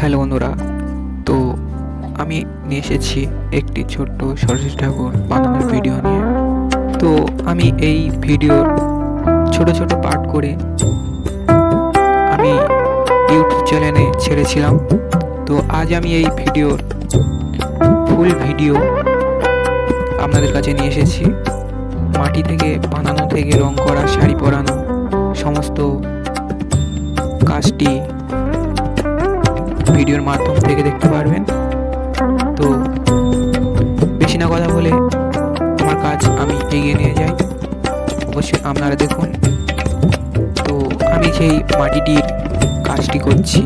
Hello বন্ধুরা, তো আমি নিয়ে এসেছি একটি ছোট্ট সরস্বতী ঠাকুর বানানোর ভিডিও নিয়ে। তো আমি এই ভিডিওর ছোট ছোট পার্ট করে আমি ইউটিউব চ্যানেলে ছেড়েছিলাম। তো আজ আমি এই ভিডিওর ফুল ভিডিও আপনাদের কাছে নিয়ে এসেছি। মাটি থেকে বানানো থেকে রং করা, শাড়ি পরানো, সমস্ত কাজটি ভিডিওর মাধ্যম থেকে দেখতে পারবেন। তো বেশি না কথা বলে আমার কাজ আমি এগিয়ে নিয়ে যাই। অবশ্যই আপনারা দেখুন। তো আমি যেই মাটিটির কাজটি করছি,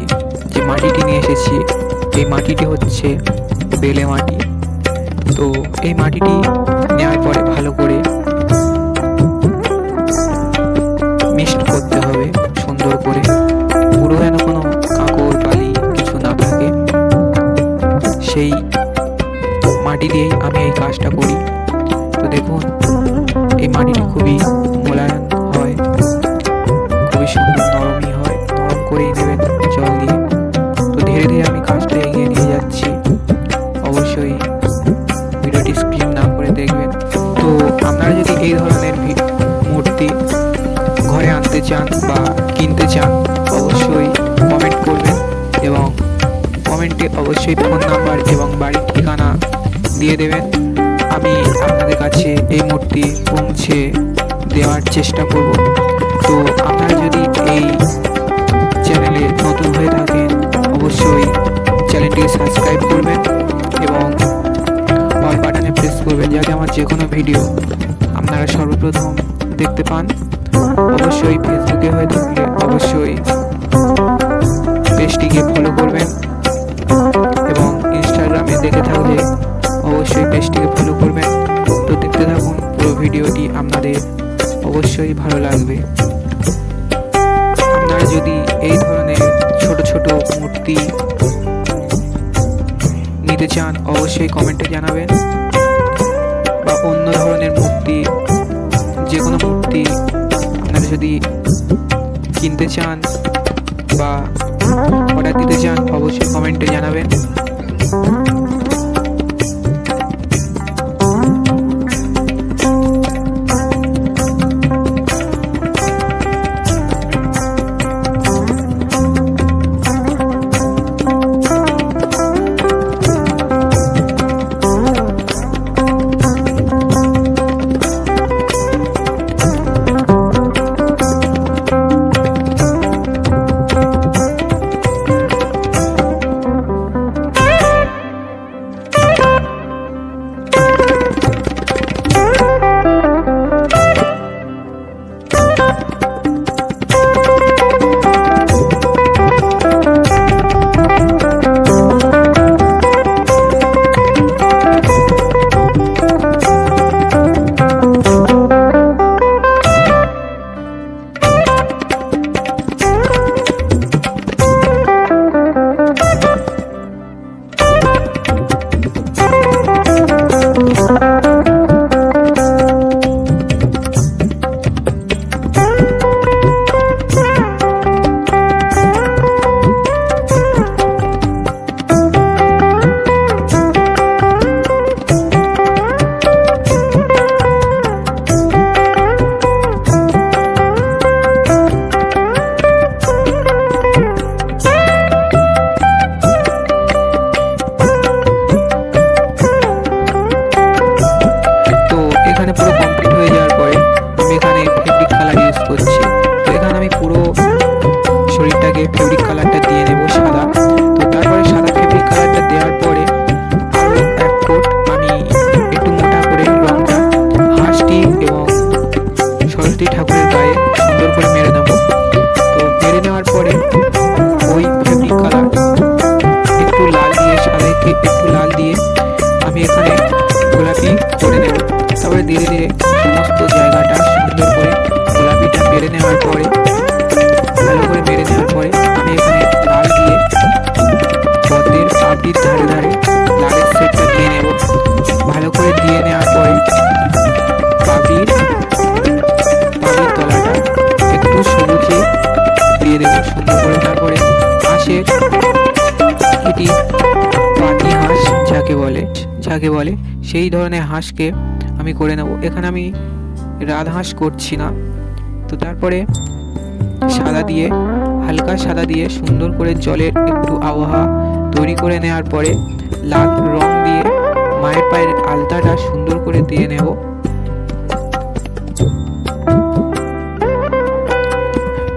যে মাটিটি নিয়ে এসেছি, এই মাটিটি হচ্ছে বেলে মাটি। তো এই মাটিটি নেওয়ার পরে ভালো করে মাটি দিয়েই আমি এই কাজটা করি। তো দেখুন, এই মাটিটি খুবই মোলায়েম হয়, খুবই সুন্দর নরমই হয়, নরম করেই নেবেন জল দিয়ে। তো ধীরে ধীরে আমি কাজটা এগিয়ে নিয়ে যাচ্ছি। অবশ্যই ভিডিওটি স্ক্রিন না করে দেখবেন। তো আপনারা যদি এই ধরনের মূর্তি ঘরে আনতে চান বা কিনতে চান, অবশ্যই কমেন্ট করবেন এবং কমেন্টে অবশ্যই ফোন নাম্বার এবং বাড়ির দিয়ে দেবেন। আমি আপনাদের কাছে এই মূর্তি পৌঁছে দেওয়ার চেষ্টা করব। তো আপনারা যদি এই চ্যানেলে নতুন হয়ে থাকেন, অবশ্যই চ্যানেলটিকে সাবস্ক্রাইব করবেন এবং অল বাটনে প্রেস করবেন যাতে আমার যে কোনো ভিডিও আপনারা সর্বপ্রথম দেখতে পান। অবশ্যই ফেসবুকে হয়ে থাকলে অবশ্যই পেজটিকে ফলো করবেন। ভিডিওটি আপনাদের অবশ্যই ভালো লাগবে। আপনারা যদি এই ধরনের ছোট ছোট মূর্তি নিতে চান, অবশ্যই কমেন্টে জানাবেন। বা অন্য ধরনের মূর্তি, যে কোনো মূর্তি আপনারা যদি কিনতে চান বা অর্ডার দিতে চান, অবশ্যই কমেন্টে জানাবেন। যাকে বলে, সেই ধরনের হাঁসকে আমি করে নেব। এখানে আমি রাজহাঁস করছি না। তো তারপরে সাদা দিয়ে, হালকা সাদা দিয়ে সুন্দর করে জলের একটু আবহাওয়া তৈরি করে নেওয়ার পরে লাল রং দিয়ে মায়ের পায়ের আলতাটা সুন্দর করে দিয়ে নেব।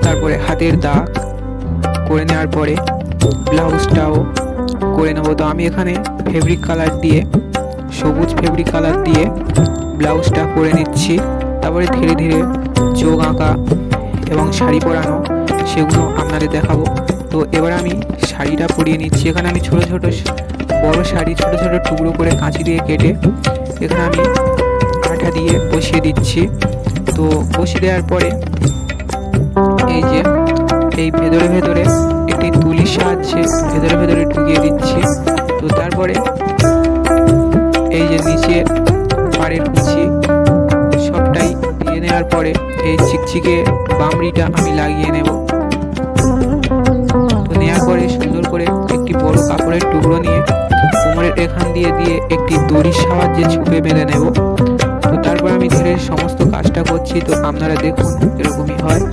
তারপরে হাতের দাগ করে নেওয়ার পরে ব্লাউজটাও করে নেব। তো আমি এখানে ফেব্রিক কালার দিয়ে, সবুজ ফেব্রিক কালার দিয়ে ব্লাউজটা করে নিচ্ছি। তারপরে ধীরে ধীরে চোখ আঁকা এবং শাড়ি পরানো, সেগুলো আপনাদের দেখাবো। তো এবার আমি শাড়িটা পরিয়ে নিচ্ছি। এখানে আমি ছোট ছোট বড় শাড়ি, ছোট ছোট টুকরো করে কাঁচি দিয়ে কেটে এখানে আমি আঠা দিয়ে বসিয়ে দিচ্ছি। তো বসিয়ে দেওয়ার পরে এই যে, এই ভেতরে ভেতরে একটি তুলির সাহায্যে ভেতরে ভেতরে ঢুকিয়ে দিচ্ছি। তো তারপরে এই যে নিচে পাড়ের কুচি, সবটাই দিয়ে নেওয়ার পরে এই চিকচিকে বামড়িটা আমি লাগিয়ে নেব। তো নেওয়ার পরে সুন্দর করে একটি বড় কাপড়ের টুকরো নিয়ে কোমরের এখান দিয়ে দিয়ে একটি দড়ির সাহায্যে ছুপে বেঁধে নেব। তো তারপর আমি ধীরে সমস্ত কাজটা করছি। তো আপনারা দেখুন, এরকমই হয়।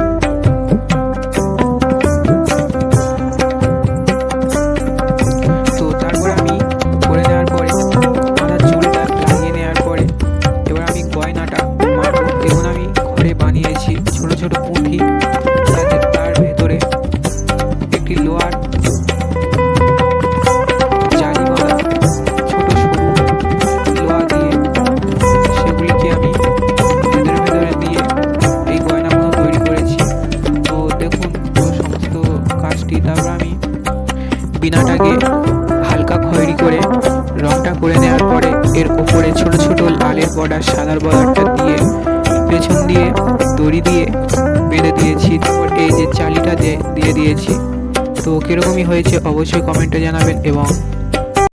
রংটা করে নেওয়ার পরে এর ওপরে ছোট ছোট লালের বর্ডার, সাদার বর্ডারটা দিয়ে পেছন দিয়ে দড়ি দিয়ে বেঁধে দিয়েছি। তারপর এই যে চালিটা দিয়ে দিয়েছি। তো কীরকমই হয়েছে অবশ্যই কমেন্টে জানাবেন এবং